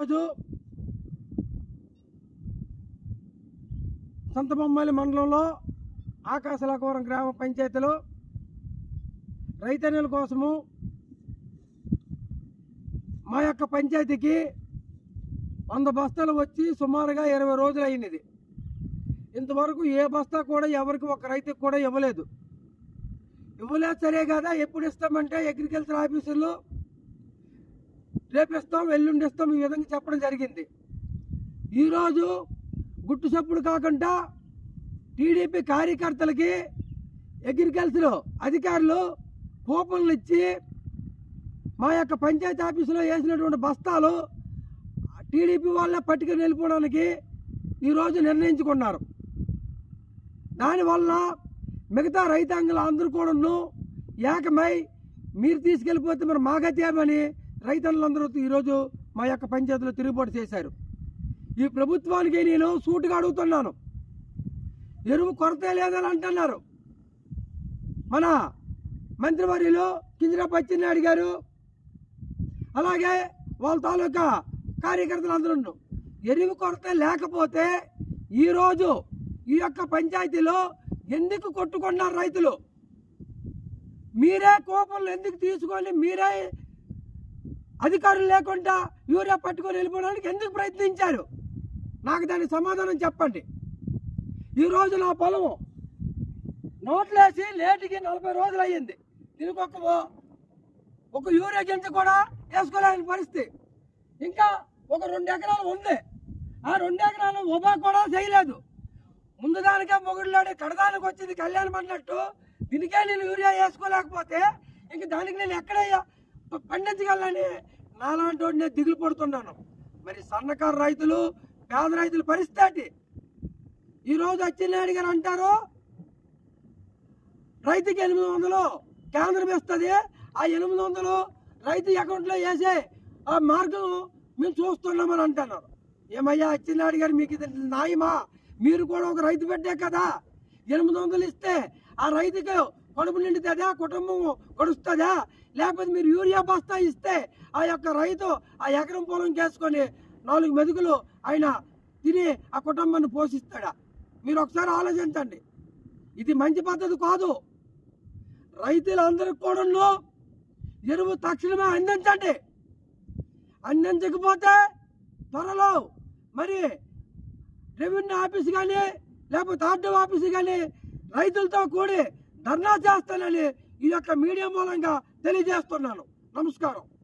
రోజు సంతబొమ్మలి మండలంలో ఆకాశలాకవరం గ్రామ పంచాయతీలో రైతన్నుల కోసము మా యొక్క పంచాయతీకి వంద బస్తాలు వచ్చి సుమారుగా ఇరవై రోజులు అయినది. ఇంతవరకు ఏ బస్తా కూడా ఎవరికి ఒక రైతుకి కూడా ఇవ్వలేదు. ఇవ్వలేదు సరే కదా ఎప్పుడు ఇస్తామంటే అగ్రికల్చర్ ఆఫీసర్లు రేపు ఇస్తాం ఈ విధంగా చెప్పడం జరిగింది. ఈరోజు గుట్టు చప్పుడు కాకుండా టీడీపీ కార్యకర్తలకి అగ్రికల్చర్ అధికారులు కూపన్లు ఇచ్చి మా యొక్క పంచాయతీ ఆఫీసులో వేసినటువంటి బస్తాలు టీడీపీ వాళ్ళే పట్టుకుని వెళ్ళిపోవడానికి ఈరోజు నిర్ణయించుకున్నారు. దానివల్ల మిగతా రైతాంగులు అందరూ కూడాను ఏకమై మీరు తీసుకెళ్ళిపోతే మరి మాగత్యామని రైతన్నులందరూ ఈరోజు మా యొక్క పంచాయతీలో తిరుగుబాటు చేశారు. ఈ ప్రభుత్వానికి నేను సూటుగా అడుగుతున్నాను. ఎరువు కొరత లేదని అంటున్నారు. మన మంత్రివర్యులు కింజరాపు అచ్చెన్నాయుడు గారు అలాగే వాళ్ళ తాలూకా కార్యకర్తలు అందరూ ఎరువు కొరత లేకపోతే ఈరోజు ఈ యొక్క పంచాయతీలో ఎందుకు కొట్టుకున్నారు రైతులు? మీరే కోపంలో ఎందుకు తీసుకొని మీరే అధికారులు లేకుండా యూరియా పట్టుకొని వెళ్ళిపోవడానికి ఎందుకు ప్రయత్నించారు? నాకు దాని సమాధానం చెప్పండి. ఈరోజు నా పొలము నోట్లేసి లేటుకి నలభై రోజులు అయ్యింది. దీనికి ఒక ఒక యూరియా గింజ కూడా వేసుకోలేని పరిస్థితి. ఇంకా ఒక రెండు ఎకరాలు ఉంది. ఆ రెండు ఎకరాలు ఉభా కూడా చేయలేదు. ముందు దానికే మొగుడులాడి కడదానికి వచ్చింది కళ్యాణం అన్నట్టు దీనికే నేను యూరియా వేసుకోలేకపోతే ఇంక దానికి నేను ఎక్కడయ్యా చేయాలని నాలాంటి నేను దిగులు పడుతున్నాను. మరి సన్నకారు రైతులు పేద రైతుల పరిస్థితి ఈరోజు అచ్చెన్నాయుడు గారు అంటారు రైతుకి ఎనిమిది వందలు కేంద్రం ఇస్తుంది ఆ ఎనిమిది వందలు రైతు అకౌంట్లో వేసే ఆ మార్గం మేము చూస్తున్నామని అంటున్నారు. ఏమయ్యా అచ్చెన్నాయుడు గారు మీకు ఇది నాయమా మీరు కూడా ఒక రైతు పెట్టే కదా? ఎనిమిది వందలు ఇస్తే ఆ రైతుకి కడుపు నిండుతుందా? కుటుంబం గడుస్తుందా? లేకపోతే మీరు యూరియా బస్తా ఇస్తే ఆ యొక్క రైతు ఆ ఎకరం పొలం చేసుకొని నాలుగు మెతుకులు ఆయన తిని ఆ కుటుంబాన్ని పోషిస్తాడా? మీరు ఒకసారి ఆలోచించండి. ఇది మంచి పద్ధతి కాదు. రైతులందరికి కూడా ఎరువు తక్షణమే అందించండి. అందించకపోతే త్వరలో మరి రెవెన్యూ ఆఫీస్ కానీ లేకపోతే ఆర్డీఓ ఆఫీస్ కానీ రైతులతో కూడి ధర్నా చేస్తానని ఈ యొక్క మీడియా మూలంగా తెలియజేస్తున్నాను. నమస్కారం.